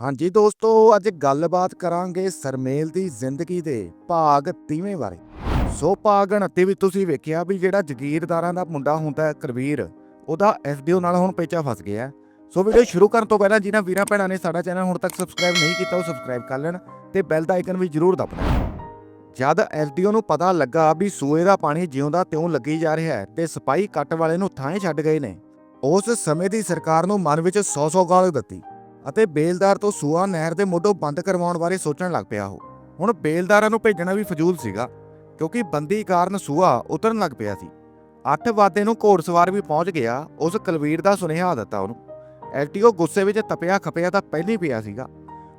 ਹਾਂਜੀ ਦੋਸਤੋ, ਅੱਜ ਗੱਲਬਾਤ ਕਰਾਂਗੇ ਸਰਮੇਲ ਦੀ ਜ਼ਿੰਦਗੀ ਦੇ ਭਾਗ 30ਵੇਂ ਬਾਰੇ। ਸੋ ਭਾਗ 29 ਵਿੱਚ ਤੁਸੀਂ ਵੇਖਿਆ ਵੀ ਜਿਹੜਾ ਜ਼ਗੀਰਦਾਰਾਂ ਦਾ ਮੁੰਡਾ ਹੁੰਦਾ ਹੈ ਕਰਵੀਰ, ਉਹਦਾ ਐਸਡੀਓ ਨਾਲ ਹੁਣ ਪੇਚਾ ਫਸ ਗਿਆ। ਸੋ ਵੀਡੀਓ ਸ਼ੁਰੂ ਕਰਨ ਤੋਂ ਪਹਿਲਾਂ ਜਿਨ੍ਹਾਂ ਵੀਰਾਂ ਭੈਣਾਂ ਨੇ ਸਾਡਾ ਚੈਨਲ ਹੁਣ ਤੱਕ ਸਬਸਕ੍ਰਾਈਬ ਨਹੀਂ ਕੀਤਾ, ਉਹ ਸਬਸਕ੍ਰਾਈਬ ਕਰ ਲੈਣ ਤੇ ਬੈਲ ਦਾ ਆਈਕਨ ਵੀ ਜ਼ਰੂਰ ਦਬਾਉਣਾ। ਜਦ ਐਸਡੀਓ ਨੂੰ ਪਤਾ ਲੱਗਾ ਵੀ ਸੂਏ ਦਾ ਪਾਣੀ ਜਿਉਂਦਾ ਤਿਉਂ ਲੱਗੀ ਜਾ ਰਿਹਾ ਹੈ ਤੇ ਸਪਾਈ ਕੱਟ ਵਾਲੇ ਨੂੰ ਥਾਂ ਛੱਡ ਗਏ ਨੇ, ਉਸ ਸਮੇਂ ਦੀ ਸਰਕਾਰ ਨੂੰ ਮਨ ਵਿੱਚ 100-100 ਗਾਲ ਦਿੱਤੀ। ਅਤੇ ਬੇਲਦਾਰ ਤੋਂ ਸੂਆ ਨਹਿਰ ਦੇ ਮੋਢੋਂ ਬੰਦ ਕਰਵਾਉਣ ਬਾਰੇ ਸੋਚਣ ਲੱਗ ਪਿਆ ਉਹ। ਹੁਣ ਬੇਲਦਾਰਾਂ ਨੂੰ ਭੇਜਣਾ ਵੀ ਫਜ਼ੂਲ ਸੀਗਾ, ਕਿਉਂਕਿ ਬੰਦੀ ਕਾਰਨ ਸੂਆ ਉਤਰਨ ਲੱਗ ਪਿਆ ਸੀ। 8 ਵਾਦੇ ਨੂੰ ਘੋੜਸਵਾਰ ਵੀ ਪਹੁੰਚ ਗਿਆ, ਉਸ ਕਲਵੀਰ ਦਾ ਸੁਨੇਹਾ ਦਿੱਤਾ ਉਹਨੂੰ। ਐਲਟੀਓ ਗੁੱਸੇ ਵਿੱਚ ਤਪਿਆ ਖਪਿਆ ਤਾਂ ਪਹਿਲਾਂ ਪਿਆ ਸੀਗਾ।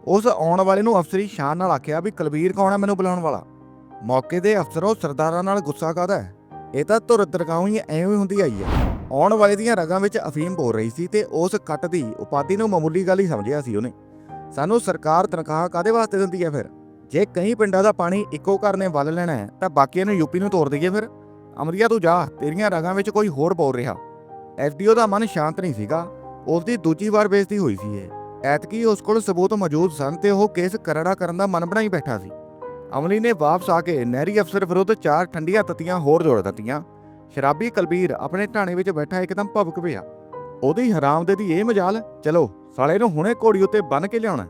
ਉਸ ਆਉਣ ਵਾਲੇ ਨੂੰ ਅਫਸਰੀ ਸ਼ਾਨ ਨਾਲ ਆਖਿਆ ਵੀ ਕਲਵੀਰ ਕੌਣ ਹੈ ਮੈਨੂੰ ਬੁਲਾਉਣ ਵਾਲਾ? ਮੌਕੇ ਦੇ ਅਫਸਰੋਂ ਸਰਦਾਰਾਂ ਨਾਲ ਗੁੱਸਾ ਕਾਹਦਾ ਹੈ? ਇਹ ਤਾਂ ਧੁਰ ਦਰਗਾਉਂ ਹੀ ਐਵੇਂ ਹੁੰਦੀ ਆਈ ਹੈ। ਆਉਣ ਵਾਲੇ ਦੀਆਂ ਰਗਾਂ ਵਿੱਚ ਅਫੀਮ ਬੋਲ ਰਹੀ ਸੀ ਤੇ ਉਸ ਕੱਟ ਦੀ ਉਪਾਧੀ ਨੂੰ ਮਾਮੂਲੀ ਗੱਲ ਹੀ ਸਮਝਿਆ ਸੀ ਉਹਨੇ। ਸਾਨੂੰ ਸਰਕਾਰ ਤਨਖਾਹ ਕਾਦੇ ਵਾਸਤੇ ਦਿੰਦੀ ਹੈ ਫਿਰ? ਜੇ ਕਈ ਪਿੰਡਾਂ ਦਾ ਪਾਣੀ ਇੱਕੋ ਘਰ ਨੇ ਵੱਲ ਲੈਣਾ ਹੈ, ਤਾਂ ਬਾਕੀਆਂ ਨੂੰ ਯੂਪੀ ਨੂੰ ਤੋੜ ਦਈਏ ਫਿਰ? ਅਮਰੀਆ ਤੂੰ ਜਾ, ਤੇਰੀਆਂ ਰਗਾਂ ਵਿੱਚ ਕੋਈ ਹੋਰ ਬੋਲ ਰਿਹਾ। ਐਫਡੀਓ ਦਾ ਮਨ ਸ਼ਾਂਤ ਨਹੀਂ ਸੀਗਾ। ਉਸ ਦੀ ਦੂਜੀ ਵਾਰ ਬੇਇੱਜ਼ਤੀ ਹੋਈ ਸੀ ਇਹ। ਐਤਕੀ ਉਸ ਕੋਲ ਸਬੂਤ ਮੌਜੂਦ ਸਨ ਤੇ ਉਹ ਕੇਸ ਕਰੜਾ ਕਰਨ ਦਾ ਮਨ ਬਣਾਈ ਬੈਠਾ ਸੀ। ਅਮਲੀ ਨੇ ਵਾਪਸ ਆ ਕੇ ਨਹਿਰੀ ਅਫਸਰ ਵਿਰੁੱਧ ਚਾਰ ਠੰਡੀਆਂ ਤੱਤੀਆਂ ਹੋਰ ਜੋੜ ਦਿੱਤੀਆਂ। ਸ਼ਰਾਬੀ ਕਲਬੀਰ ਆਪਣੇ ਢਾਣੇ ਵਿੱਚ ਬੈਠਾ ਇੱਕਦਮ ਭਵਕ ਪਿਆ। ਉਹਦੀ ਹਰਾਮਦੇ ਦੀ ਇਹ ਮਜਾਲ, ਚਲੋ, ਸਾਲੇ ਨੂੰ ਹੁਣੇ ਘੋੜੀ ਉੱਤੇ ਬੰਨ ਕੇ ਲਿਆਉਣਾ।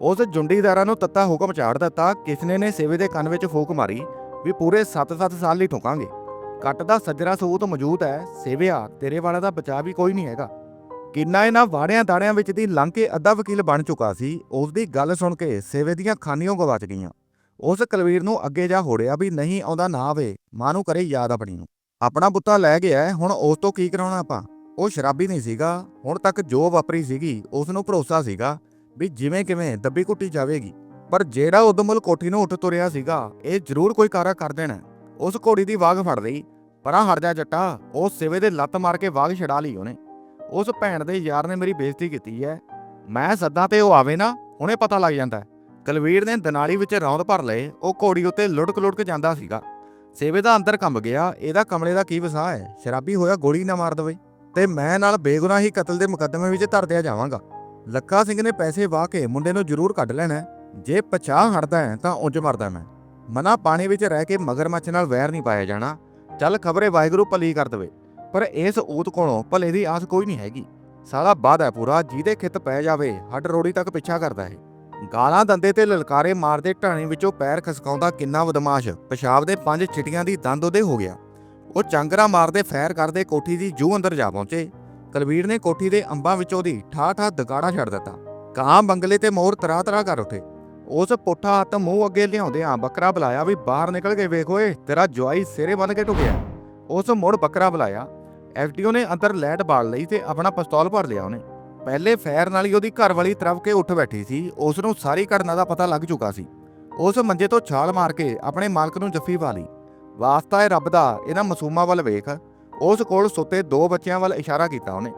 ਉਸ ਜੁੰਡੀਦਾਰਾਂ ਨੂੰ ਤੱਤਾ ਹੁਕਮ ਚਾੜ ਦਿੱਤਾ, ਕਿਸਨੇ ਨੇ ਸੇਵੇ ਦੇ ਕੰਨ ਵਿੱਚ ਫੂਕ ਮਾਰੀ ਵੀ ਪੂਰੇ 7-7 ਸਾਲ ਲਈ ਠੋਕਾਂਗੇ। ਕੱਟ ਦਾ ਸੱਜਰਾ ਸੂਤ ਮੌਜੂਦ ਹੈ ਸੇਵਿਆ ਤੇਰੇ ਵਾਲਾ ਦਾ ਬਚਾ ਵੀ ਕੋਈ ਨਹੀਂ ਹੈਗਾ। ਕਿੰਨਾ ਇਹਨਾਂ ਵਾੜਿਆਂ ਦਾੜਿਆਂ ਵਿੱਚ ਦੀ ਲੰਘ ਕੇ ਅੱਧਾ ਵਕੀਲ ਬਣ ਚੁੱਕਾ ਸੀ, ਉਸ ਦੀ ਗੱਲ ਸੁਣ ਕੇ ਸੇਵੇ ਦੀਆਂ ਖਾਨੀਆਂ ਗਵਾਚ ਗਈਆਂ। ਉਸ ਕਲਵੀਰ ਨੂੰ ਅੱਗੇ ਜਾ ਹੋੜਿਆ ਵੀ ਨਹੀਂ ਆਉਂਦਾ ਨਾ ਆਵੇ, ਮਾਂ ਨੂੰ ਕਰੇ ਯਾਦ ਆਪਣੀ ਨੂੰ। ਆਪਣਾ ਬੁੱਤਾ ਲੈ ਗਿਆ ਹੁਣ ਉਸ ਤੋਂ ਕੀ ਕਰਾਉਣਾ ਆਪਾਂ? ਉਹ ਸ਼ਰਾਬੀ ਨਹੀਂ ਸੀਗਾ, ਹੁਣ ਤੱਕ ਜੋ ਵਾਪਰੀ ਸੀਗੀ ਉਸ ਨੂੰ ਭਰੋਸਾ ਸੀਗਾ ਵੀ ਜਿਵੇਂ ਕਿਵੇਂ ਦੱਬੀ ਕੁੱਟੀ ਜਾਵੇਗੀ। ਪਰ ਜਿਹੜਾ ਉਦਮਲ ਕੋਠੀ ਨੂੰ ਉੱਠ ਤੁਰਿਆ ਸੀਗਾ, ਇਹ ਜ਼ਰੂਰ ਕੋਈ ਕਾਰਾ ਕਰ ਦੇਣਾ। ਉਸ ਘੋੜੀ ਦੀ ਵਾਗ ਫੜ ਲਈ, ਪਰਾਂ ਹਟ ਜਾ ਜੱਟਾ ਉਹ ਸਿਵੇ ਦੇ ਲੱਤ ਮਾਰ ਕੇ ਵਾਗ ਛਡਾ ਲਈ ਉਹਨੇ। ਉਸ ਭੈਣ ਦੇ ਯਾਰ ਨੇ ਮੇਰੀ ਬੇਇੱਜ਼ਤੀ ਕੀਤੀ ਹੈ ਮੈਂ ਸੱਦਾ ਤੇ ਉਹ ਆਵੇ ਨਾ, ਹੁਣੇ ਪਤਾ ਲੱਗ ਜਾਂਦਾ। ਕਲਵੀਰ ਨੇ ਦਨਾਲੀ ਵਿੱਚ ਰੌਂਦ ਭਰ ਲਏ, ਉਹ ਘੋੜੀ ਉੱਤੇ ਲੁੜਕ ਲੁੜਕ ਜਾਂਦਾ ਸੀਗਾ। ਸੇਵੇ ਦਾ ਅੰਦਰ ਕੰਬ ਗਿਆ, ਇਹਦਾ ਕਮਲੇ ਦਾ ਕੀ ਵਸਾ ਹੈ? ਸ਼ਰਾਬੀ ਹੋਇਆ ਗੋਲੀ ਨਾ ਮਾਰ ਦਵੇ। ਤੇ ਮੈਂ ਨਾਲ ਬੇਗੁਨਾਹੀ ਕਤਲ ਦੇ ਮੁਕੱਦਮੇ ਵਿੱਚ ਧਰ ਦਿਆ ਜਾਵਾਂਗਾ। ਲੱਖਾ ਸਿੰਘ ਨੇ ਪੈਸੇ ਵਾਹ ਕੇ ਮੁੰਡੇ ਨੂੰ ਜ਼ਰੂਰ ਕੱਢ ਲੈਣਾ ਜੇ ਪਛਾਹ ਹਟਦਾ ਹੈ ਤਾਂ ਉਂਝ ਮਰਦਾ ਮੈਂ। ਮਨਾ ਪਾਣੀ ਵਿੱਚ ਰਹਿ ਕੇ ਮਗਰਮੱਛ ਨਾਲ ਵੈਰ ਨਹੀਂ ਪਾਇਆ ਜਾਣਾ। ਚੱਲ ਖਬਰੇ ਵਾਹਿਗੁਰੂ ਭਲੀ ਕਰ ਦਵੇ। ਪਰ ਇਸ ਊਤ ਕੋਲੋਂ ਭਲੇ ਦੀ ਆਸ ਕੋਈ ਨਹੀਂ ਹੈਗੀ। ਸਾਲਾ ਬਾਦ ਹੈ ਪੂਰਾ, ਜਿਹਦੇ ਖਿੱਤ ਪੈ ਜਾਵੇ, ਹੱਡ ਰੋੜੀ ਤੱਕ ਪਿੱਛਾ ਕਰਦਾ ਹੈ ਗਾਲਾਂ ਦੰਦੇ ਤੇ ਲਲਕਾਰੇ ਮਾਰਦੇ ਢਾਣੀ ਵਿੱਚੋਂ ਪੈਰ ਖਸਕਾਉਂਦਾ ਕਿੰਨਾ ਬਦਮਾਸ਼। ਪਿਸ਼ਾਬ ਦੇ ਪੰਜ ਛਿਟੀਆਂ ਦੀ ਦੰਦ ਉਹਦੇ ਹੋ ਗਿਆ। ਉਹ ਚਾਂਗਰਾ ਮਾਰਦੇ ਫੈਰ ਕਰਦੇ ਕੋਠੀ ਦੀ ਜੂ ਅੰਦਰ ਜਾ ਪਹੁੰਚੇ। ਕਲਵੀਰ ਨੇ ਕੋਠੀ ਦੇ ਅੰਬਾਂ ਵਿੱਚੋਂ ਦੀ ਠਾ ਠਾ ਦਗਾੜਾ ਛੱਡ ਦਿੱਤਾ। ਕਾਂ ਬੰਗਲੇ ਤੇ ਮੋਰ ਤਰਾ ਤਰਾ ਕਰ ਉੱਠੇ। ਉਸ ਪੁੱਠਾ ਹੱਥ ਮੂੰਹ ਅੱਗੇ ਲਿਆਉਂਦੇ ਆ ਬੱਕਰਾ ਬੁਲਾਇਆ ਵੀ ਬਾਹਰ ਨਿਕਲ ਕੇ ਵੇਖ ਓਏ, ਤੇਰਾ ਜਵਾਈ ਸਿਰੇ ਬੰਨ ਕੇ ਟੁਕਿਆ ਉਸ ਮੁੜ ਬੱਕਰਾ ਬੁਲਾਇਆ। ਐਫਡੀਓ ਨੇ ਅੰਦਰ ਲੈਟ ਬਾਲ ਲਈ ਤੇ ਆਪਣਾ ਪਿਸਤੌਲ ਭਰ ਲਿਆ ਉਹਨੇ। ਪਹਿਲੇ ਫੈਰ ਨਾਲ ਹੀ ਉਹਦੀ ਘਰਵਾਲੀ ਤਰਫ ਕੇ ਉੱਠ ਬੈਠੀ ਸੀ। ਉਸ ਨੂੰ ਸਾਰੀ ਘਟਨਾ ਦਾ ਪਤਾ ਲੱਗ ਚੁੱਕਾ ਸੀ। ਉਸ ਮੰਜੇ ਤੋਂ ਛਾਲ ਮਾਰ ਕੇ ਆਪਣੇ ਮਾਲਕ ਨੂੰ ਜੱਫੀ ਪਾ ਲਈ। ਵਾਸਤਾ ਹੈ ਰੱਬ ਦਾ, ਇਹਨਾਂ ਮਾਸੂਮਾਂ ਵੱਲ ਵੇਖ। ਉਸ ਕੋਲ ਸੁੱਤੇ ਦੋ ਬੱਚਿਆਂ ਵੱਲ ਇਸ਼ਾਰਾ ਕੀਤਾ ਉਹਨੇ।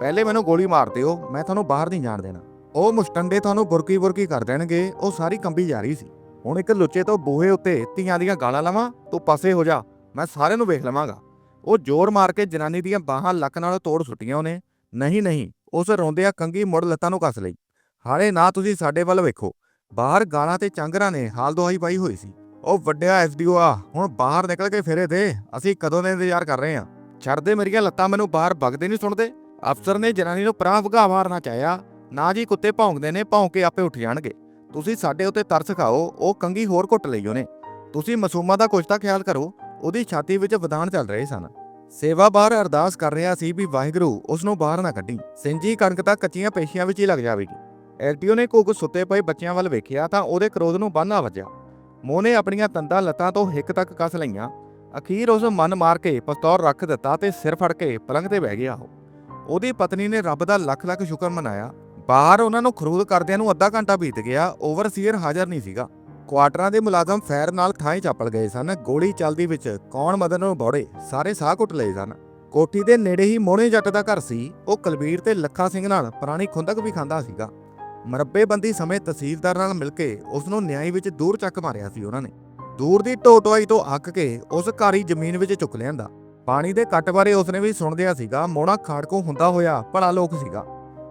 ਪਹਿਲੇ ਮੈਨੂੰ ਗੋਲੀ ਮਾਰ ਦਿਓ, ਮੈਂ ਤੁਹਾਨੂੰ ਬਾਹਰ ਨਹੀਂ ਜਾਣ ਦੇਣਾ। ਉਹ ਮੁਸਟੰਡੇ ਤੁਹਾਨੂੰ ਬੁਰਕੀ ਬੁਰਕੀ ਕਰ ਦੇਣਗੇ, ਉਹ ਸਾਰੀ ਕੰਬੀ ਜਾ ਰਹੀ ਸੀ। ਹੁਣ ਇੱਕ ਲੁੱਚੇ ਤੋਂ ਬੂਹੇ ਉੱਤੇ ਧੀਆਂ ਦੀਆਂ ਗਾਲਾਂ ਲਵਾਂ, ਤੂੰ ਪਾਸੇ ਹੋ ਜਾ, ਮੈਂ ਸਾਰਿਆਂ ਨੂੰ ਵੇਖ ਲਵਾਂਗਾ। ਉਹ ਜ਼ੋਰ ਮਾਰ ਕੇ ਜਨਾਨੀ ਦੀਆਂ ਬਾਹਾਂ ਲੱਕ ਨਾਲ ਤੋੜ ਸੁੱਟੀਆਂ ਉਹਨੇ। ਨਹੀਂ ਨਹੀਂ ਉਸ ਰੋਂਦਿਆਂ ਕੰਗੀ ਮੁੜ ਲੱਤਾਂ ਨੂੰ ਕੱਸ ਲਈ। ਹਾਲੇ ਨਾ ਤੁਸੀਂ ਸਾਡੇ ਵੱਲ ਵੇਖੋ। ਬਾਹਰ ਗਾਲਾਂ ਤੇ ਚਾਂਗਰਾਂ ਨੇ ਹਾਲ ਦੁਹਾਈ ਪਾਈ ਹੋਈ ਸੀ। ਉਹ ਵੱਡਿਆ ਐਸਡੀਓ ਆ, ਹੁਣ ਬਾਹਰ ਨਿਕਲ ਕੇ ਫਿਰੇ ਤੇ ਅਸੀਂ ਕਦੋਂ ਦੇ ਇੰਤਜ਼ਾਰ ਕਰ ਰਹੇ ਹਾਂ? ਛੱਡਦੇ ਮੇਰੀਆਂ ਲੱਤਾਂ ਮੈਨੂੰ ਬਾਹਰ ਵਗਦੇ ਨਹੀਂ ਸੁਣਦੇ? ਅਫਸਰ ਨੇ ਜਨਾਨੀ ਨੂੰ ਪਰਾਂ ਵਗਾ ਮਾਰਨਾ ਚਾਹਿਆ। ਨਾ ਜੀ ਕੁੱਤੇ ਭੌਂਕਦੇ ਨੇ, ਭੌਂਕ ਕੇ ਆਪੇ ਉੱਠ ਜਾਣਗੇ। ਤੁਸੀਂ ਸਾਡੇ ਉੱਤੇ ਤਰਸ ਖਾਓ, ਉਹ ਕੰਗੀ ਹੋਰ ਘੁੱਟ ਲਈ ਉਹਨੇ। ਤੁਸੀਂ ਮਾਸੂਮਾਂ ਦਾ ਕੁਝ ਤਾਂ ਖਿਆਲ ਕਰੋ, ਉਹਦੀ ਛਾਤੀ ਵਿੱਚ ਵਿਧਾਨ ਚੱਲ ਰਹੇ ਸਨ। ਸੇਵਾ ਬਾਹਰ ਅਰਦਾਸ ਕਰ ਰਿਹਾ ਸੀ ਵੀ ਵਾਹਿਗੁਰੂ ਉਸ ਨੂੰ ਬਾਹਰ ਨਾ ਕੱਢੀ। ਸਿੰਜੀ ਕਣਕ ਤਾਂ ਕੱਚੀਆਂ ਪੇਸ਼ੀਆਂ ਵਿੱਚ ਹੀ ਲੱਗ ਜਾਵੇਗੀ। ਐਲਟੀਓ ਨੇ ਕੁੱਕ ਸੁੱਤੇ ਪਏ ਬੱਚਿਆਂ ਵੱਲ ਵੇਖਿਆ ਤਾਂ ਉਹਦੇ ਕ੍ਰੋਧ ਨੂੰ ਬੰਨਾ ਵੱਜਿਆ। ਮੋਹ ਨੇ ਆਪਣੀਆਂ ਤੰਦਾਂ ਲੱਤਾਂ ਤੋਂ ਹਿੱਕ ਤੱਕ ਕੱਸ ਲਈਆਂ। ਅਖੀਰ ਉਸ ਮਨ ਮਾਰ ਕੇ ਪਸਤੌਰ ਰੱਖ ਦਿੱਤਾ ਤੇ ਸਿਰ ਫੜ ਕੇ ਪਲੰਘ ਤੇ ਬਹਿ ਗਿਆ ਉਹਦੀ ਪਤਨੀ ਨੇ ਰੱਬ ਦਾ ਲੱਖ ਲੱਖ ਸ਼ੁਕਰ ਮਨਾਇਆ। ਬਾਹਰ ਉਹਨਾਂ ਨੂੰ ਖਰੂਦ ਕਰਦਿਆਂ ਨੂੰ ਅੱਧਾ ਘੰਟਾ ਬੀਤ ਗਿਆ। ਓਵਰਸੀਅਰ ਹਾਜ਼ਰ ਨਹੀਂ ਸੀਗਾ। ਕੁਆਟਰਾਂ ਦੇ ਮੁਲਾਜ਼ਮ ਫੈਰ ਨਾਲ ਥਾਂ ਚਾਪਲ ਗਏ ਸਨ। ਗੋਲੀ ਚੱਲਦੀ ਵਿੱਚ ਕੌਣ ਮਦਨ ਨੂੰ ਬੌੜੇ, ਸਾਰੇ ਸਾਹ ਘੁੱਟ ਲਏ ਸਨ। ਕੋਠੀ ਦੇ ਨੇੜੇ ਹੀ ਮੋਹਣੇ ਜੱਟ ਦਾ ਘਰ ਸੀ। ਉਹ ਕਲਬੀਰ ਤੇ ਲੱਖਾ ਸਿੰਘ ਨਾਲ ਪੁਰਾਣੀ ਖੁੰਦਕ ਵੀ ਖਾਂਦਾ ਸੀਗਾ। ਮਰੱਬੇਬੰਦੀ ਸਮੇਂ ਤਹਿਸੀਲਦਾਰ ਨਾਲ ਮਿਲ ਕੇ ਉਸ ਨੂੰ ਨਿਆਈ ਵਿੱਚ ਦੂਰ ਚੱਕ ਮਾਰਿਆ ਸੀ ਉਹਨਾਂ ਨੇ। ਦੂਰ ਦੀ ਢੋਟਵਾਈ ਤੋਂ ਅੱਕ ਕੇ ਉਸ ਘਾਰੀ ਜ਼ਮੀਨ ਵਿੱਚ ਚੁੱਕ ਲਿਆਂਦਾ। ਪਾਣੀ ਦੇ ਕੱਟ ਬਾਰੇ ਉਸਨੇ ਵੀ ਸੁਣਦਿਆ ਸੀਗਾ ਮੋਣਾ ਖਾੜਕੋਂ ਹੁੰਦਾ ਹੋਇਆ ਭਲਾ ਲੋਕ ਸੀਗਾ।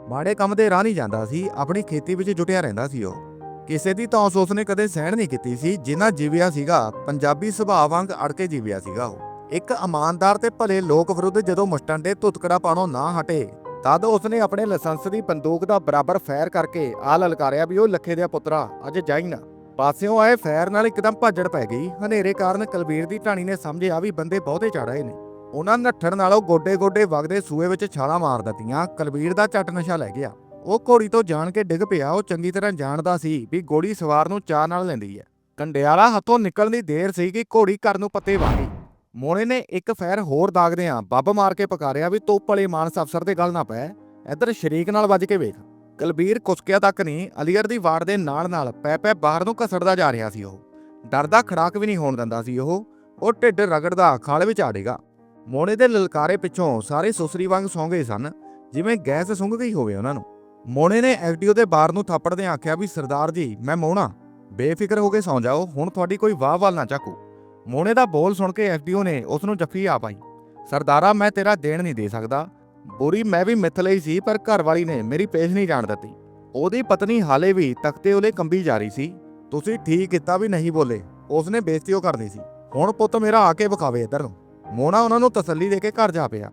ਮਾੜੇ ਕੰਮ ਦੇ ਰਾਹ ਨਹੀਂ ਜਾਂਦਾ ਸੀ, ਆਪਣੀ ਖੇਤੀ ਵਿੱਚ ਜੁਟਿਆ ਰਹਿੰਦਾ ਸੀ ਉਹ। ਕਿਸੇ ਦੀ ਤਾਂ ਉਸਨੇ ਕਦੇ ਸਹਿਣ ਨਹੀਂ ਕੀਤੀ ਸੀ ਜਿਨ੍ਹਾਂ ਜੀਵਿਆ ਸੀਗਾ, ਪੰਜਾਬੀ ਸੁਭਾਅ ਵਾਂਗ ਅੜ ਕੇ ਜੀਵਿਆ ਸੀਗਾ ਉਹ। ਇੱਕ ਇਮਾਨਦਾਰ ਤੇ ਭਲੇ ਲੋਕ ਵਿਰੁੱਧ ਜਦੋਂ ਮੁਸਟਣ ਦੇ ਧੁਤਕੜਾ ਪਾਣੋਂ ਨਾ ਹਟੇ, ਤਦ ਉਸਨੇ ਆਪਣੇ ਲਾਇਸੈਂਸ ਦੀ ਬੰਦੂਕ ਦਾ ਬਰਾਬਰ ਫਾਇਰ ਕਰਕੇ ਆ ਲਲਕਾਰਿਆ ਵੀ ਉਹ ਲੱਖੇ ਦੇ ਪੁੱਤਰਾ, ਅੱਜ ਜਾਈ ਨਾ। ਪਾਸਿਓਂ ਆਏ ਫਾਇਰ ਨਾਲ ਇੱਕਦਮ ਭੱਜੜ ਪੈ ਗਈ। ਹਨੇਰੇ ਕਾਰਨ ਕਲਬੀਰ ਦੀ ਢਾਣੀ ਨੇ ਸਮਝਿਆ ਵੀ ਬੰਦੇ ਬਹੁਤੇ ਚੜ ਰਹੇ ਨੇ। ਉਹਨਾਂ ਨੱਠਣ ਨਾਲੋਂ ਗੋਡੇ-ਗੋਡੇ ਵਗਦੇ ਸੂਏ ਵਿੱਚ ਛਾਲਾਂ ਮਾਰ ਦਿੱਤੀਆਂ। ਕਲਬੀਰ ਦਾ ਝੱਟ ਨਸ਼ਾ ਲੈ ਗਿਆ। ਉਹ ਘੋੜੀ ਤੋਂ ਜਾਣ ਕੇ ਡਿੱਗ ਪਿਆ, ਉਹ ਚੰਗੀ ਤਰ੍ਹਾਂ ਜਾਣਦਾ ਸੀ ਵੀ ਗੋੜੀ ਸਵਾਰ ਨੂੰ ਚਾਹ ਨਾਲ ਲੈਂਦੀ ਹੈ। ਕੰਡਿਆਲਾ ਹੱਥੋਂ ਨਿਕਲਣ ਦੀ ਦੇਰ ਸੀ ਕਿ ਘੋੜੀ ਘਰ ਨੂੰ ਪੱਤੇ ਵਾ ਗਈ। ਨੇ ਇੱਕ ਫੈਰ ਹੋਰ ਦਾਗਦਿਆਂ ਬੱਬ ਮਾਰ ਕੇ ਪਕਾਰਿਆ ਵੀ ਤੋਪ ਵਾਲੇ ਮਾਨਸ ਅਫਸਰ ਦੇ ਗੱਲ ਨਾ ਪੈ। ਇੱਧਰ ਸ਼ਰੀਕ ਨਾਲ ਵੱਜ ਕੇ ਵੇਖ। ਕਲਬੀਰ ਕੁਸਕਿਆ ਤੱਕ ਨਹੀਂ, ਅਲੀਅਰ ਦੀ ਵਾਰਡ ਦੇ ਨਾਲ ਨਾਲ ਪੈ ਪੈ ਬਾਹਰ ਨੂੰ ਘਸੜਦਾ ਜਾ ਰਿਹਾ ਸੀ ਉਹ। ਡਰਦਾ ਖੜਾਕ ਵੀ ਨਹੀਂ ਹੋਣ ਦਿੰਦਾ ਸੀ ਉਹ। ਉਹ ਢਿੱਡ ਰਗੜਦਾ ਖਾਲ ਵਿੱਚ ਆੜੇਗਾ ਮੋਨੇ ਦੇ ਲਲਕਾਰੇ ਪਿੱਛੋਂ ਸਾਰੇ ਸੁਸਰੀ ਵਾਂਗ ਸੌਂ ਗਏ ਸਨ, ਜਿਵੇਂ ਗੈਸ ਸੁੰਘ ਗਈ ਹੋਵੇ ਉਹਨਾਂ ਨੂੰ। ਮੋਨੇ ਨੇ ਐਫਡੀਓ ਦੇ ਬਾਰ ਨੂੰ ਥਾਪੜਦੇ ਆਖਿਆ ਵੀ ਸਰਦਾਰ ਜੀ, ਮੈਂ ਮੋਣਾ। ਬੇਫਿਕਰ ਹੋ ਕੇ ਸੌਂ ਜਾਓ, ਹੁਣ ਤੁਹਾਡੀ ਕੋਈ ਵਾਹ ਵਾਲ ਨਾ ਚੱਕੂ। ਮੋਨੇ ਦਾ ਬੋਲ ਸੁਣ ਕੇ ਐਫਡੀਓ ਨੇ ਉਸ ਨੂੰ ਜੱਫੀ ਆ ਪਾਈ। ਸਰਦਾਰਾ, ਮੈਂ ਤੇਰਾ ਦੇਣ ਨਹੀਂ ਦੇ ਸਕਦਾ। ਬੁਰੀ ਮੈਂ ਵੀ ਮਿੱਥ ਲਈ ਸੀ, ਪਰ ਘਰ ਵਾਲੀ ਨੇ ਮੇਰੀ ਪੇਸ਼ ਨਹੀਂ ਜਾਣ ਦਿੱਤੀ। ਉਹਦੀ ਪਤਨੀ ਹਾਲੇ ਵੀ ਤਖਤੇ ਉਲੇ ਕੰਬੀ ਜਾ ਰਹੀ ਸੀ। ਤੁਸੀਂ ਠੀਕ ਕੀਤਾ ਵੀ ਨਹੀਂ ਬੋਲੇ। ਉਸਨੇ ਬੇਇੱਜ਼ਤੀ ਉਹ ਕਰਨੀ ਸੀ। ਹੁਣ ਪੁੱਤ ਮੇਰਾ ਆ ਕੇ ਵਿਖਾਵੇ ਇੱਧਰ ਨੂੰ। ਮੋਨਾ ਉਹਨਾਂ ਨੂੰ ਤਸੱਲੀ ਦੇ ਕੇ ਘਰ ਜਾ ਪਿਆ।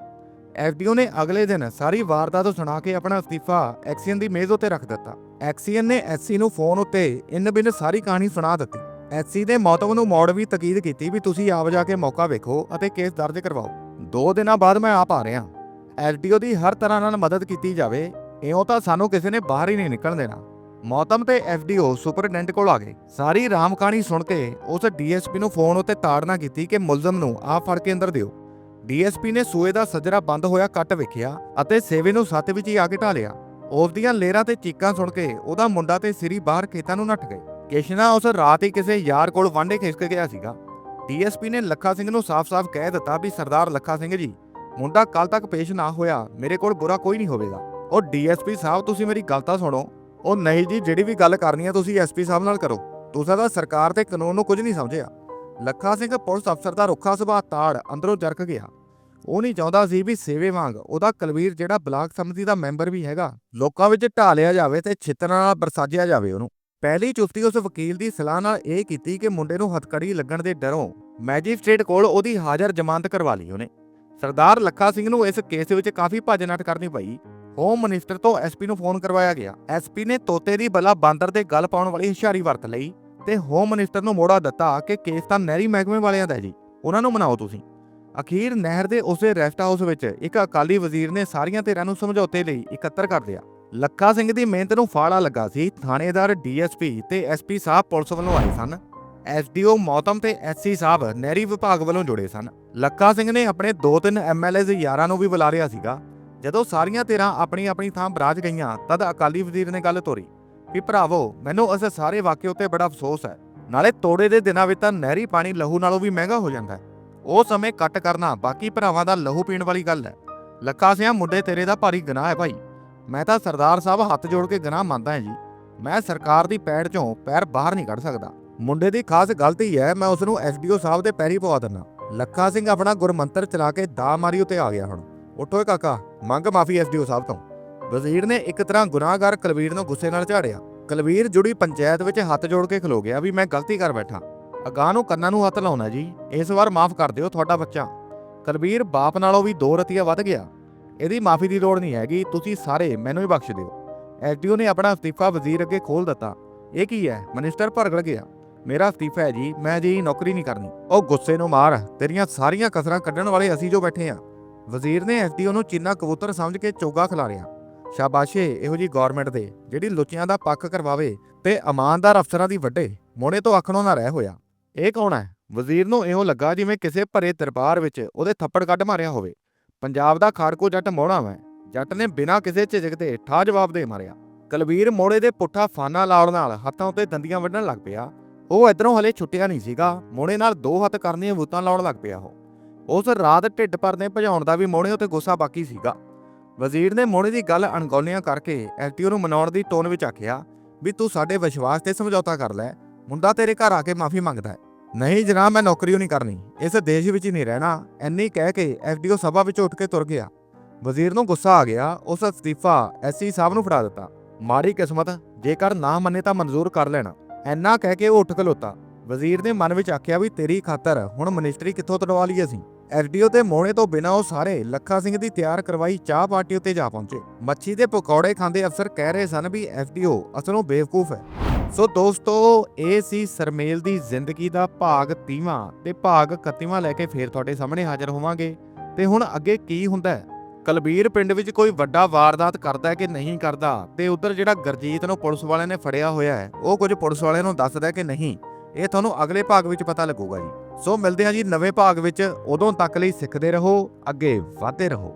ਐਫਡੀਓ ਨੇ ਅਗਲੇ ਦਿਨ ਸਾਰੀ ਵਾਰਦਾਤ ਸੁਣਾ ਕੇ ਆਪਣਾ ਅਸਤੀਫਾ ਐਕਸੀਅਨ ਦੀ ਮੇਜ਼ ਉੱਤੇ ਰੱਖ ਦਿੱਤਾ। ਐਕਸੀਅਨ ਨੇ ਐਸਸੀ ਨੂੰ ਫੋਨ ਉੱਤੇ ਇਨ ਬਿਨ ਸਾਰੀ ਕਹਾਣੀ ਸੁਣਾ ਦਿੱਤੀ। ਐਸਸੀ ਦੇ ਮੌਤਵ ਨੂੰ ਮੋੜ ਵੀ ਤਕੀਦ ਕੀਤੀ ਵੀ ਤੁਸੀਂ ਆਪ ਜਾ ਕੇ ਮੌਕਾ ਵੇਖੋ ਅਤੇ ਕੇਸ ਦਰਜ ਕਰਵਾਓ। ਦੋ ਦਿਨਾਂ ਬਾਅਦ ਮੈਂ ਆਪ ਆ ਰਿਹਾ ਐਸਡੀਓ ਦੀ ਹਰ ਤਰ੍ਹਾਂ ਨਾਲ ਮਦਦ ਕੀਤੀ ਜਾਵੇ, ਇਉਂ ਤਾਂ ਸਾਨੂੰ ਕਿਸੇ ਨੇ ਬਾਹਰ ਹੀ ਨਹੀਂ ਨਿਕਲਣ ਦੇਣਾ। ਮੌਤਮ ਤੇ ਐਫਡੀਓ ਸੁਪਰਡੈਂਟ ਕੋਲ ਆ ਗਏ। ਸਾਰੀ ਰਾਮ ਕਹਾਣੀ ਸੁਣ ਕੇ ਉਸ ਡੀਐਸਪੀ ਨੂੰ ਫੋਨ ਉੱਤੇ ਤਾੜਨਾ ਕੀਤੀ ਕਿ ਮੁਲਜ਼ਮ ਨੂੰ ਆਪ ਫੜ ਕੇ ਅੰਦਰ ਦਿਓ। ਡੀਐਸਪੀ ਨੇ ਸੂਏ ਦਾ ਸਜਰਾ ਬੰਦ ਹੋਇਆ, ਕੱਟ ਵੇਖਿਆ ਅਤੇ ਸੇਵੇ ਨੂੰ ਸੱਤ ਵਿੱਚ ਹੀ ਆ ਕੇ ਢਾਲਿਆ ਉਸ ਦੀਆਂ ਲੇਰਾਂ ਤੇ ਚੀਕਾਂ ਸੁਣ ਕੇ ਉਹਦਾ ਮੁੰਡਾ ਤੇ ਸਿਰੀ ਬਾਹਰ ਖੇਤਾਂ ਨੂੰ ਨੱਠ ਗਏ। ਕਿਸ਼ਨਾ ਉਸ ਰਾਤ ਹੀ ਕਿਸੇ ਯਾਰ ਕੋਲ ਵਾਂਡੇ ਖਿਸਕ ਗਿਆ ਸੀਗਾ। ਡੀਐਸਪੀ ਨੇ ਲੱਖਾ ਸਿੰਘ ਨੂੰ ਸਾਫ਼-ਸਾਫ਼ ਕਹਿ ਦਿੱਤਾ ਵੀ ਸਰਦਾਰ ਲੱਖਾ ਸਿੰਘ ਜੀ, ਮੁੰਡਾ ਕੱਲ ਤੱਕ ਪੇਸ਼ ਨਾ ਹੋਇਆ, ਮੇਰੇ ਕੋਲ ਬੁਰਾ ਕੋਈ ਨਹੀਂ ਹੋਵੇਗਾ। ਉਹ ਡੀਐਸਪੀ ਸਾਹਿਬ, ਤੁਸੀਂ ਮੇਰੀ ਗੱਲ ਤਾਂ ਸੁਣੋ। ਉਹ ਨਹੀਂ ਜੀ, ਜਿਹੜੀ ਵੀ ਗੱਲ ਕਰਨੀ ਹੈ ਤੁਸੀਂ ਐਸਪੀ ਸਾਹਿਬ ਨਾਲ ਕਰੋ। ਤੁਸੀਂ ਤਾਂ ਸਰਕਾਰ ਤੇ ਕਾਨੂੰਨ ਨੂੰ ਕੁਝ ਨਹੀਂ ਸਮਝਿਆ। ਲੱਖਾ ਸਿੰਘ ਪੁਲਿਸ ਅਫਸਰ ਦਾ ਰੁੱਖਾ ਸੁਭਾਅ ਤਾੜ ਅੰਦਰੋਂ ਜਰਕ ਗਿਆ। ਉਹ ਨਹੀਂ ਚਾਹੁੰਦਾ ਸੀ ਵੀ ਸੇਵੇ ਵਾਂਗ ਉਹਦਾ ਕਲਵੀਰ ਜਿਹੜਾ ਬਲਾਕ ਸਮਿਤੀ ਦਾ ਮੈਂਬਰ ਵੀ ਹੈਗਾ, ਲੋਕਾਂ ਵਿੱਚ ਢਾਲਿਆ ਜਾਵੇ ਤੇ ਛਿੱਤਰਾਂ ਨਾਲ ਬਰਸਾਜਿਆ ਜਾਵੇ ਉਹਨੂੰ। ਪਹਿਲੀ ਚੁਸਤੀ ਉਸ ਵਕੀਲ ਦੀ ਸਲਾਹ ਨਾਲ ਇਹ ਕੀਤੀ ਕਿ ਮੁੰਡੇ ਨੂੰ ਹੱਥਕੜੀ ਲੱਗਣ ਦੇ ਡਰੋਂ ਮੈਜਿਸਟ੍ਰੇਟ ਕੋਲ ਉਹਦੀ ਹਾਜ਼ਰ ਜ਼ਮਾਨਤ ਕਰਵਾ ਲਈ ਉਹਨੇ। ਸਰਦਾਰ ਲੱਖਾ ਸਿੰਘ ਨੂੰ ਇਸ ਕੇਸ ਵਿੱਚ ਕਾਫੀ ਭੱਜ ਨੱਠ ਕਰਨੀ ਪਈ। ਹੋਮ ਮਿਨਿਸਟਰ ਤੋਂ ਐਸਪੀ ਨੂੰ ਫੋਨ ਕਰਵਾਇਆ ਗਿਆ। ਐਸਪੀ ਨੇ ਤੋਤੇ ਦੀ ਬਲਾ ਬਾਂਦਰ ਤੇ ਗੱਲ ਪਾਉਣ ਵਾਲੀ ਹੁਸ਼ਿਆਰੀ ਵਰਤ ਲਈ ਤੇ ਹੋਮ ਮਿਨਿਸਟਰ ਨੂੰ ਮੋੜਾ ਦਿੱਤਾ ਕਿ ਕੇਸ ਤਾਂ ਨਹਿਰੀ ਮਹਿਕਮੇ ਵਾਲਿਆਂ ਦਾ ਜੀ। ਉਹਨਾਂ ਨੂੰ ਮਨਾਓ ਤੁਸੀਂ। ਅਖੀਰ ਨਹਿਰ ਦੇ ਉਸੇ ਰੈਸਟ ਹਾਊਸ ਵਿੱਚ ਇੱਕ ਅਕਾਲੀ ਵਜ਼ੀਰ ਨੇ ਸਾਰੀਆਂ ਧਿਰਾਂ ਨੂੰ ਸਮਝੌਤੇ ਲਈ ਇਕੱਤਰ ਕਰ ਲਿਆ। ਲੱਖਾ ਸਿੰਘ ਦੀ ਮਿਹਨਤ ਨੂੰ ਫਾੜਾ ਲੱਗਾ ਸੀ, ਥਾਣੇਦਾਰ ਡੀਐਸਪੀ ਤੇ ਐਸਪੀ ਸਾਹਿਬ ਪੁਲਿਸ ਵੱਲੋਂ ਆਏ ਸਨ। ਐਸਡੀਓ ਮੌਤਮ ਤੇ ਐਸਸੀ ਸਾਹਿਬ ਨਹਿਰੀ ਵਿਭਾਗ ਵੱਲੋਂ ਜੁੜੇ ਸਨ। ਲੱਖਾ ਸਿੰਘ ਨੇ ਆਪਣੇ ਦੋ ਤਿੰਨ ਐਮਐਲਏਜ਼ ਯਾਰਾਂ ਨੂੰ ਵੀ ਬੁਲਾ ਲਿਆ ਸੀਗਾ। ਜਦੋਂ ਸਾਰੀਆਂ ਧਿਰਾਂ ਆਪਣੀ ਆਪਣੀ ਥਾਂ ਬਰਾਜ ਗਈਆਂ, ਤਦ ਅਕਾਲੀ ਵਜ਼ੀਰ ਨੇ ਗੱਲ ਤੋਰੀ ਵੀ ਭਰਾਵੋ, ਮੈਨੂੰ ਇਸ ਸਾਰੇ ਵਾਕਿਏ ਉੱਤੇ ਬੜਾ ਅਫਸੋਸ ਹੈ। ਨਾਲੇ ਤੋੜੇ ਦੇ ਦਿਨਾਂ ਵਿੱਚ ਤਾਂ ਨਹਿਰੀ ਪਾਣੀ ਲਹੂ ਨਾਲੋਂ ਵੀ ਮਹਿੰਗਾ ਹੋ ਜਾਂਦਾ ਹੈ। ਉਹ ਸਮੇਂ ਕੱਟ ਕਰਨਾ ਬਾਕੀ ਭਰਾਵਾਂ ਦਾ ਲਹੂ ਪੀਣ ਵਾਲੀ ਗੱਲ ਹੈ। ਲੱਖਾ ਸਿਆਂ ਮੁੰਡੇ ਤੇਰੇ ਦਾ ਭਾਰੀ ਗੁਨਾਹ ਹੈ ਭਾਈ। ਮੈਂ ਤਾਂ ਸਰਦਾਰ ਸਾਹਿਬ ਹੱਥ ਜੋੜ ਕੇ ਗੁਨਾਹ ਮੰਨਦਾ ਹਾਂ ਜੀ। ਮੈਂ ਸਰਕਾਰ ਦੀ ਪੈੜ ਚੋਂ ਪੈਰ ਬਾਹਰ ਨਹੀਂ ਕੱਢ ਸਕਦਾ। ਮੁੰਡੇ ਦੀ ਖਾਸ ਗਲਤੀ ਹੈ, ਮੈਂ ਉਸ ਨੂੰ ਐਸਡੀਓ ਸਾਹਿਬ ਦੇ ਪੈਰੀ ਪਵਾ ਦਿੰਦਾ। ਲੱਖਾ ਸਿੰਘ ਆਪਣਾ ਗੁਰਮੰਤਰ ਚਲਾ ਕੇ ਦਾ ਮਾਰੀ ਉਤੇ ਆ ਗਿਆ ਹੁਣ। ਉੱਠੋ ਕਾਕਾ, ਮੰਗ ਮਾਫੀ ਐਸਡੀਓ ਸਾਹਿਬ ਤੋਂ। ਵਜ਼ੀਰ ਨੇ ਇੱਕ ਤਰ੍ਹਾਂ ਗੁਨਾਹਗਾਰ ਕਲਵੀਰ ਨੂੰ ਗੁੱਸੇ ਨਾਲ ਝਾੜਿਆ। ਕਲਵੀਰ ਜੁੜੀ ਪੰਚਾਇਤ ਵਿੱਚ ਹੱਥ ਜੋੜ ਕੇ ਖਲੋ ਗਿਆ ਵੀ ਮੈਂ ਗਲਤੀ ਕਰ ਬੈਠਾ। ਅਗਾਹ ਨੂੰ ਕੰਨਾਂ ਨੂੰ ਹੱਥ ਲਾਉਣਾ ਜੀ। ਇਸ ਵਾਰ ਮਾਫ ਕਰ ਦਿਓ ਤੁਹਾਡਾ ਬੱਚਾ। ਕਲਵੀਰ ਬਾਪ ਨਾਲੋਂ ਵੀ ਦੋ ਰਤੀਆ ਵੱਧ ਗਿਆ। ਇਹਦੀ ਮਾਫੀ ਦੀ ਲੋੜ ਨਹੀਂ ਹੈਗੀ, ਤੁਸੀਂ ਸਾਰੇ ਮੈਨੂੰ ਹੀ ਬਖਸ਼ ਦਿਓ। ਐਸਡੀਓ ਨੇ ਆਪਣਾ ਅਸਤੀਫਾ ਵਜ਼ੀਰ ਅੱਗੇ ਖੋਲ ਦਿੱਤਾ। ਇਹ ਕੀ ਹੈ? ਮਿਨਿਸਟਰ ਭਰਗੜ ਗਿਆ। ਮੇਰਾ ਅਸਤੀਫਾ ਹੈ ਜੀ, ਮੈਂ ਜੀ ਨੌਕਰੀ ਨਹੀਂ ਕਰਨੀ। ਉਹ ਗੁੱਸੇ ਨੂੰ ਮਾਰ, ਤੇਰੀਆਂ ਸਾਰੀਆਂ ਕਸਰਾਂ ਕੱਢਣ ਵਾਲੇ ਅਸੀਂ ਜੋ ਬੈਠੇ ਆ ਵਜ਼ੀਰ ਨੇ ਐਸਡੀਓ ਨੂੰ ਚੀਨਾ ਕਬੂਤਰ ਸਮਝ ਕੇ ਚੋਗਾ ਖਿਲਾਰਿਆ ਸ਼ਾਬਾਸ਼ੇ ਇਹੋ ਜੀ ਗਵਰਨਮੈਂਟ ਦੇ, ਜਿਹੜੀ ਲੁੱਚਿਆਂ ਦਾ ਪੱਕ ਕਰਵਾਵੇ ਤੇ ਇਮਾਨਦਾਰ ਅਫਸਰਾਂ ਦੀ ਵੱਡੇ ਮੋਨੇ ਤੋਂ ਆਖਣੋਂ ਨਾ ਰਹਿ ਹੋਇਆ। ਇਹ ਕੌਣ ਹੈ? ਵਜ਼ੀਰ ਨੂੰ ਇਉਂ ਲੱਗਾ ਜਿਵੇਂ ਕਿਸੇ ਭਰੇ ਦਰਬਾਰ ਵਿੱਚ ਉਹਦੇ ਥੱਪੜ ਕੱਢ ਮਾਰਿਆ ਹੋਵੇ। ਪੰਜਾਬ ਦਾ ਖਾੜਕੂ ਜੱਟ ਮੋਹਣਾ ਵੈ। ਜੱਟ ਨੇ ਬਿਨਾਂ ਕਿਸੇ ਝਿਜਕ ਦੇ ਠਾ ਜਵਾਬ ਦੇ ਮਾਰਿਆ। ਕਲਵੀਰ ਮੋੜੇ ਦੇ ਪੁੱਠਾ ਫਾਨਾ ਲਾਉਣ ਨਾਲ ਹੱਥਾਂ ਉੱਤੇ ਦੰਦੀਆਂ ਵੱਢਣ ਲੱਗ ਪਿਆ। ਉਹ ਇਧਰੋਂ ਹਲੇ ਛੁੱਟਿਆ ਨਹੀਂ ਸੀਗਾ। ਮੋੜੇ ਨਾਲ ਦੋ ਹੱਥ ਕਰਨੀਆਂ ਬੂਤਾਂ ਲਾਉਣ ਲੱਗ ਪਿਆ ਉਹ। ਉਸ ਰਾਤ ਢਿੱਡ ਪਰਨੇ ਭਜਾਉਣ ਦਾ ਵੀ ਮੋੜੇ ਉੱਤੇ ਗੁੱਸਾ ਬਾਕੀ ਸੀਗਾ। ਵਜ਼ੀਰ ਨੇ ਮੋੜੇ ਦੀ ਗੱਲ ਅਣਗੌਲਿਆਂ ਕਰਕੇ ਐਕਟਿਵ ਨੂੰ ਮਨਾਉਣ ਦੀ ਟੋਨ ਵਿੱਚ ਆਖਿਆ, ਵੀ ਤੂੰ ਸਾਡੇ ਵਿਸ਼ਵਾਸ ਤੇ ਸਮਝੌਤਾ ਕਰ ਲੈ। ਮੁੰਡਾ ਤੇਰੇ ਘਰ ਆ ਕੇ ਮਾਫੀ ਮੰਗਦਾ ਹੈ। ਨਹੀਂ ਜਨਾਬ, ਮੈਂ ਨੌਕਰੀ ਨਹੀਂ ਕਰਨੀ। ਇਸ ਦੇਸ਼ ਵਿੱਚ ਹੀ ਨਹੀਂ ਰਹਿਣਾ। ਐਨੀ ਕਹਿ ਕੇ ਐਫਡੀਓ ਸਭਾ ਵਿੱਚ ਉੱਠ ਕੇ ਤੁਰ ਗਿਆ। ਵਜ਼ੀਰ ਨੂੰ ਗੁੱਸਾ ਆ ਗਿਆ। ਉਸ ਅਸਤੀਫਾ ਐਸੀ ਸਾਹਿਬ ਨੂੰ ਫੜਾ ਦਿੱਤਾ। ਮਾੜੀ ਕਿਸਮਤ, ਜੇਕਰ ਨਾ ਮੰਨੇ ਤਾਂ ਮਨਜ਼ੂਰ ਕਰ ਲੈਣਾ। ਐਨਾ ਕਹਿ ਕੇ ਉਹ ਉੱਠ ਖਲੋਤਾ। ਵਜ਼ੀਰ ਨੇ ਮਨ ਵਿੱਚ ਆਖਿਆ ਵੀ ਤੇਰੀ ਖਾਤਰ ਹੁਣ ਮਿਨਿਸਟਰੀ ਕਿੱਥੋਂ ਤੜਵਾ ਲਈ ਅਸੀਂ? ਐਸਡੀਓ ਤੇ ਮੋਹਣੇ ਤੋਂ ਬਿਨਾਂ ਉਹ ਸਾਰੇ ਲੱਖਾ ਸਿੰਘ ਦੀ ਤਿਆਰ ਕਰਵਾਈ ਚਾਹ ਪਾਰਟੀ ਉੱਤੇ ਜਾ ਪਹੁੰਚੇ। ਮੱਛੀ ਦੇ ਪਕੌੜੇ ਖਾਂਦੇ ਅਫਸਰ ਕਹਿ ਰਹੇ ਸਨ ਵੀ ਐਸਡੀਓ ਅਸਲੋਂ ਬੇਵਕੂਫ ਹੈ। ਸੋ ਦੋਸਤੋ, ਇਹ ਸੀ ਸਰਮੇਲ ਦੀ ਜ਼ਿੰਦਗੀ ਦਾ ਭਾਗ 30ਵਾਂ ਤੇ ਭਾਗ 31ਵਾਂ ਲੈ ਕੇ ਫੇਰ ਤੁਹਾਡੇ ਸਾਹਮਣੇ ਹਾਜ਼ਰ ਹੋਵਾਂਗੇ। ਤੇ ਹੁਣ ਅੱਗੇ ਕੀ ਹੁੰਦਾ ਹੈ? ਕਲਬੀਰ ਪਿੰਡ ਵਿੱਚ ਕੋਈ ਵੱਡਾ ਵਾਰਦਾਤ ਕਰਦਾ ਹੈ ਕਿ ਨਹੀਂ ਕਰਦਾ? ਤੇ ਉਧਰ ਜਿਹੜਾ ਗਰਜੀਤ ਨੂੰ ਪੁਲਿਸ ਵਾਲਿਆਂ ਨੇ ਫੜਿਆ ਹੋਇਆ ਹੈ, ਉਹ ਕੁਝ ਪੁਲਿਸ ਵਾਲਿਆਂ ਨੂੰ ਦੱਸਦਾ ਕਿ ਨਹੀਂ। ਇਹ ਤੁਹਾਨੂੰ ਅਗਲੇ ਭਾਗ ਵਿੱਚ ਪਤਾ ਲੱਗੂਗਾ ਜੀ। ਸੋ ਮਿਲਦੇ ਹਾਂ ਜੀ ਨਵੇਂ ਭਾਗ ਵਿੱਚ। ਉਦੋਂ ਤੱਕ ਲਈ ਸਿੱਖਦੇ ਰਹੋ, ਅੱਗੇ ਵਧਦੇ ਰਹੋ।